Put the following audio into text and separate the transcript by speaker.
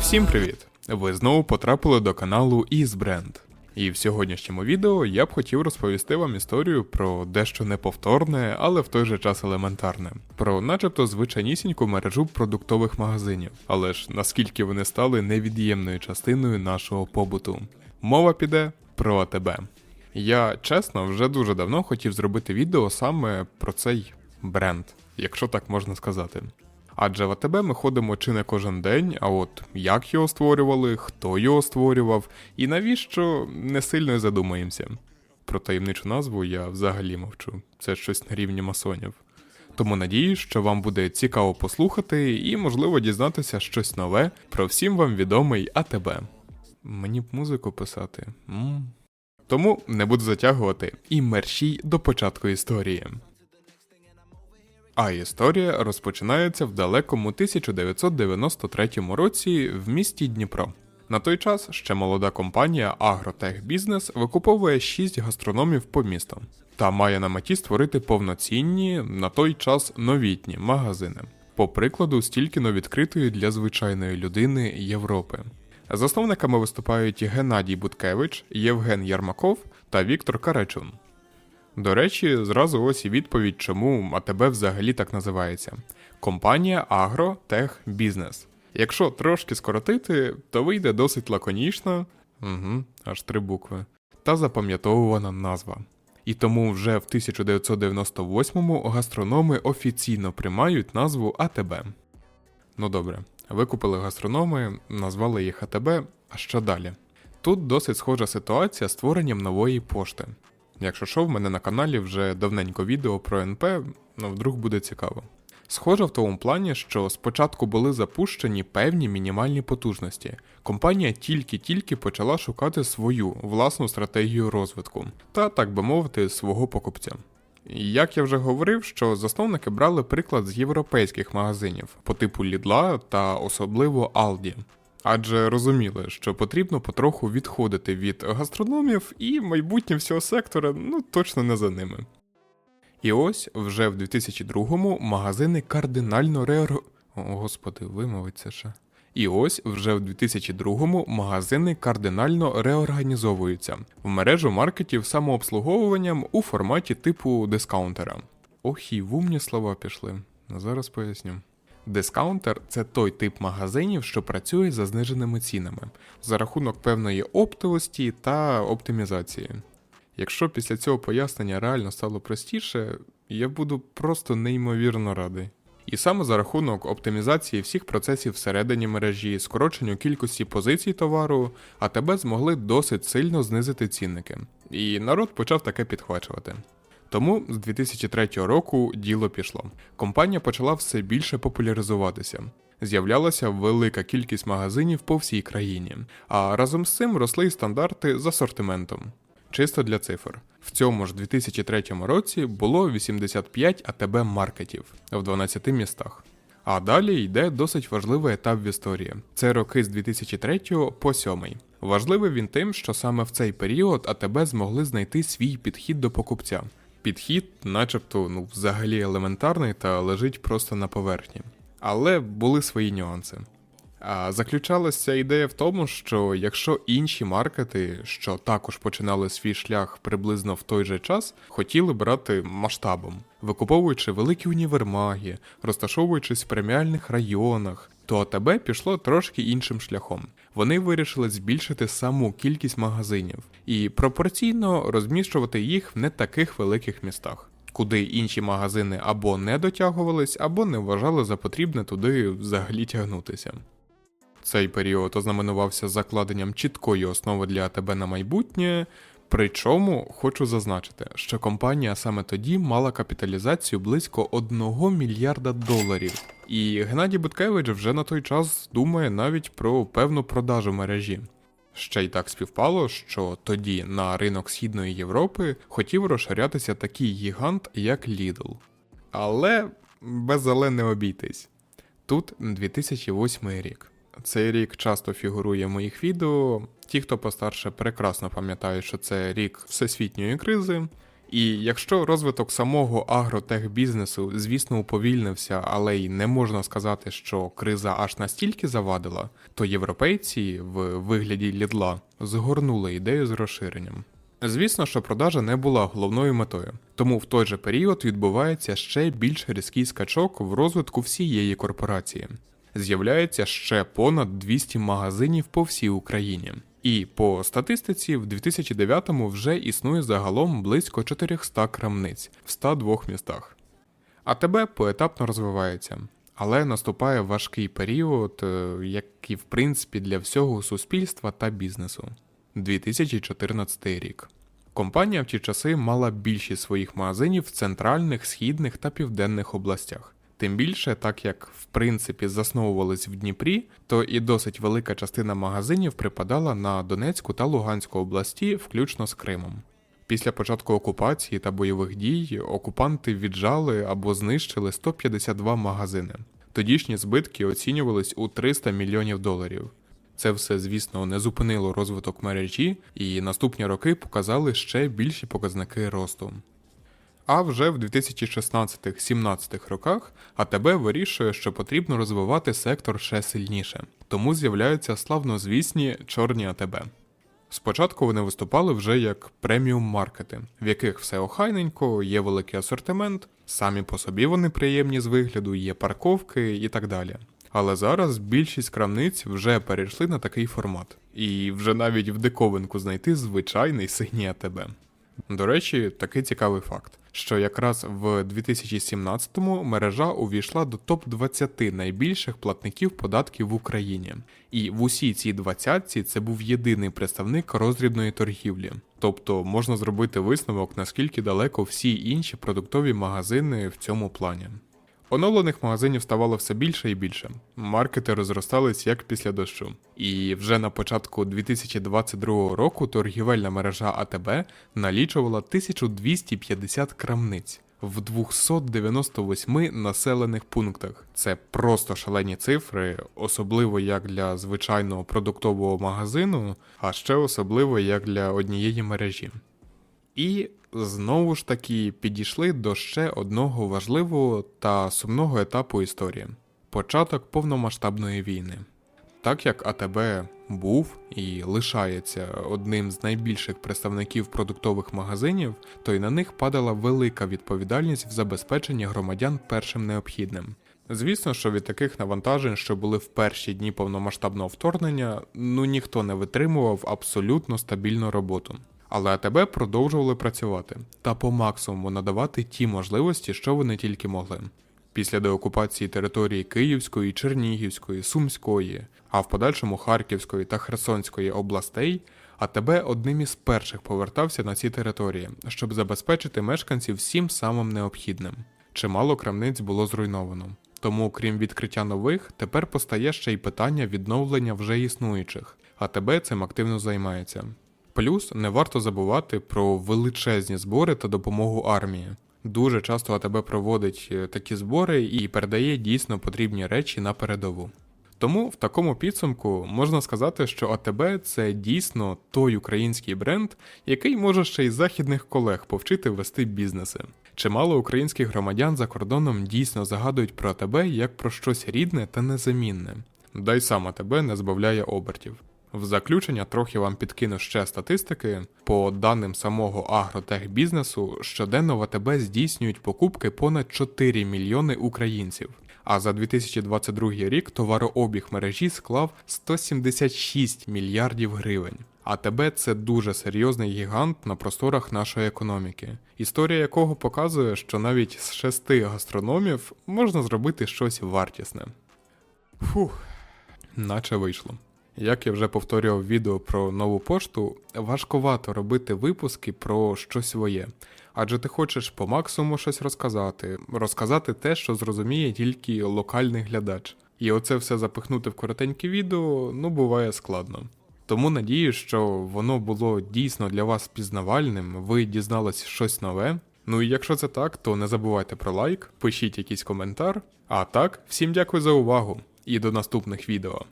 Speaker 1: Всім привіт! Ви знову потрапили до каналу EaseBrand. І в сьогоднішньому відео я б хотів розповісти вам історію про дещо неповторне, але в той же час елементарне, про начебто звичайнісіньку мережу продуктових магазинів, але ж наскільки вони стали невід'ємною частиною нашого побуту. Мова піде про АТБ. Я чесно вже дуже давно хотів зробити відео саме про цей бренд, якщо так можна сказати. Адже в АТБ ми ходимо чи не кожен день, а от як його створювали, хто його створював і навіщо не сильно задумаємося. Про таємничу назву я взагалі мовчу. Це щось на рівні масонів. Тому надіюсь, що вам буде цікаво послухати і, можливо, дізнатися щось нове про всім вам відомий АТБ. Мені б музику писати. м Тому не буду затягувати і мерщій до початку історії. А історія розпочинається в далекому 1993 році в місті Дніпро. На той час ще молода компанія Агротех Бізнес викуповує 6 гастрономів по місту та має на меті створити повноцінні на той час новітні магазини. По прикладу, стільки відкритої для звичайної людини Європи. Засновниками виступають Геннадій Буткевич, Євген Ярмаков та Віктор Карачун. До речі, зразу ось і відповідь, чому АТБ взагалі так називається. Компанія Агро Тех Бізнес. Якщо трошки скоротити, то вийде досить лаконічно, угу, аж три букви, та запам'ятовувана назва. І тому вже в 1998-му гастрономи офіційно приймають назву АТБ. Ну добре, викупили гастрономи, назвали їх АТБ, а що далі? Тут досить схожа ситуація з створенням нової пошти. Якщо що, в мене на каналі вже давненько відео про НП, ну вдруг буде цікаво. Схоже в тому плані, що спочатку були запущені певні мінімальні потужності. Компанія тільки-тільки почала шукати свою власну стратегію розвитку та, так би мовити, свого покупця. Як я вже говорив, що засновники брали приклад з європейських магазинів по типу Лідла та особливо Aldi. Адже розуміли, що потрібно потроху відходити від гастрономів, і майбутнє всього сектора ну точно не за ними. І ось вже в 2002-му магазини кардинально реор... О, господи, вимовиться ще. І ось вже в 2002-му магазини кардинально реорганізовуються в мережу маркетів самообслуговуванням у форматі типу дискаунтера. Ох, і в умні слова пішли. Зараз поясню. Дискаунтер це той тип магазинів, що працює за зниженими цінами, за рахунок певної оптовості та оптимізації. Якщо після цього пояснення реально стало простіше, я буду просто неймовірно радий. І саме за рахунок оптимізації всіх процесів всередині мережі, скороченню кількості позицій товару, АТБ змогли досить сильно знизити цінники. І народ почав таке підхвачувати. Тому з 2003 року діло пішло. Компанія почала все більше популяризуватися. З'являлася велика кількість магазинів по всій країні, а разом з цим росли й стандарти з асортиментом. Чисто для цифр. В цьому ж 2003 році було 85 АТБ маркетів в 12 містах. А далі йде досить важливий етап в історії. Це роки з 2003 по 7. Важливий він тим, що саме в цей період АТБ змогли знайти свій підхід до покупця. Підхід, начебто, ну взагалі елементарний та лежить просто на поверхні. Але були свої нюанси. А заключалася ідея в тому, що якщо інші маркети, що також починали свій шлях приблизно в той же час, хотіли брати масштабом, викуповуючи великі універмаги, розташовуючись в преміальних районах, то АТБ пішло трошки іншим шляхом. Вони вирішили збільшити саму кількість магазинів і пропорційно розміщувати їх в не таких великих містах. Куди інші магазини або не дотягувались, або не вважали за потрібне туди взагалі тягнутися. Цей період ознаменувався закладенням чіткої основи для АТБ на майбутнє. Причому хочу зазначити, що компанія саме тоді мала капіталізацію близько 1 мільярда доларів. І Геннадій Буткевич вже на той час думає навіть про певну продажу мережі. Ще й так співпало, що тоді на ринок Східної Європи хотів розширятися такий гігант, як Lidl. Але без але не обійтись. Тут 2008 рік. Цей рік часто фігурує в моїх відео. Ті, хто постарше, прекрасно пам'ятають, що це рік всесвітньої кризи. І якщо розвиток самого агротехбізнесу, звісно, уповільнився, але й не можна сказати, що криза аж настільки завадила, то європейці в вигляді лідла згорнули ідею з розширенням. Звісно, що продажа не була головною метою, тому в той же період відбувається ще більш різкий скачок в розвитку всієї корпорації. З'являється ще понад 200 магазинів по всій Україні. І по статистиці в 2009-му вже існує загалом близько 400 крамниць в 102 містах. АТБ поетапно розвивається, але наступає важкий період, е, як і в принципі для всього суспільства та бізнесу. 2014 рік. Компанія в ті часи мала більшість своїх магазинів в центральних, східних та південних областях. Тим більше, так як в принципі засновувались в Дніпрі, то і досить велика частина магазинів припадала на Донецьку та Луганську області, включно з Кримом. Після початку окупації та бойових дій окупанти віджали або знищили 152 магазини. Тодішні збитки оцінювались у 300 мільйонів доларів. Це все, звісно, не зупинило розвиток мережі, і наступні роки показали ще більші показники росту. А вже в 2016-17 роках АТБ вирішує, що потрібно розвивати сектор ще сильніше, тому з'являються славнозвісні чорні АТБ. Спочатку вони виступали вже як преміум маркети, в яких все охайненько, є великий асортимент, самі по собі вони приємні з вигляду, є парковки і так далі. Але зараз більшість крамниць вже перейшли на такий формат, і вже навіть в диковинку знайти звичайний синій АТБ. До речі, такий цікавий факт, що якраз в 2017-му мережа увійшла до топ-20 найбільших платників податків в Україні. І в усій цій двадцятці це був єдиний представник розрібної торгівлі. Тобто можна зробити висновок, наскільки далеко всі інші продуктові магазини в цьому плані. Оновлених магазинів ставало все більше і більше. Маркети розростались як після дощу. І вже на початку 2022 року торгівельна мережа АТБ налічувала 1250 крамниць в 298 населених пунктах. Це просто шалені цифри, особливо як для звичайного продуктового магазину, а ще особливо як для однієї мережі. І знову ж таки підійшли до ще одного важливого та сумного етапу історії початок повномасштабної війни. Так як АТБ був і лишається одним з найбільших представників продуктових магазинів, то й на них падала велика відповідальність в забезпеченні громадян першим необхідним. Звісно, що від таких навантажень, що були в перші дні повномасштабного вторгнення, ну ніхто не витримував абсолютно стабільну роботу. Але АТБ продовжували працювати та по максимуму надавати ті можливості, що вони тільки могли. Після деокупації території Київської, Чернігівської, Сумської, а в подальшому Харківської та Херсонської областей, АТБ одним із перших повертався на ці території, щоб забезпечити мешканців всім самим необхідним. Чимало крамниць було зруйновано. Тому, крім відкриття нових, тепер постає ще й питання відновлення вже існуючих. АТБ цим активно займається. Плюс не варто забувати про величезні збори та допомогу армії. Дуже часто АТБ проводить е, такі збори і передає дійсно потрібні речі на передову. Тому в такому підсумку можна сказати, що АТБ це дійсно той український бренд, який може ще й західних колег повчити вести бізнеси. Чимало українських громадян за кордоном дійсно загадують про АТБ як про щось рідне та незамінне. Да й сам АТБ не збавляє обертів. В заключення трохи вам підкину ще статистики. По даним самого агротехбізнесу, щоденно в АТБ здійснюють покупки понад 4 мільйони українців. А за 2022 рік товарообіг мережі склав 176 мільярдів гривень. АТБ це дуже серйозний гігант на просторах нашої економіки, історія якого показує, що навіть з шести гастрономів можна зробити щось вартісне. Фух, наче вийшло. Як я вже повторював відео про нову пошту, важкувато робити випуски про щось своє, адже ти хочеш по максимуму щось розказати, розказати те, що зрозуміє тільки локальний глядач. І оце все запихнути в коротеньке відео, ну буває складно. Тому надію, що воно було дійсно для вас пізнавальним, ви дізналися щось нове. Ну і якщо це так, то не забувайте про лайк, пишіть якийсь коментар. А так, всім дякую за увагу і до наступних відео.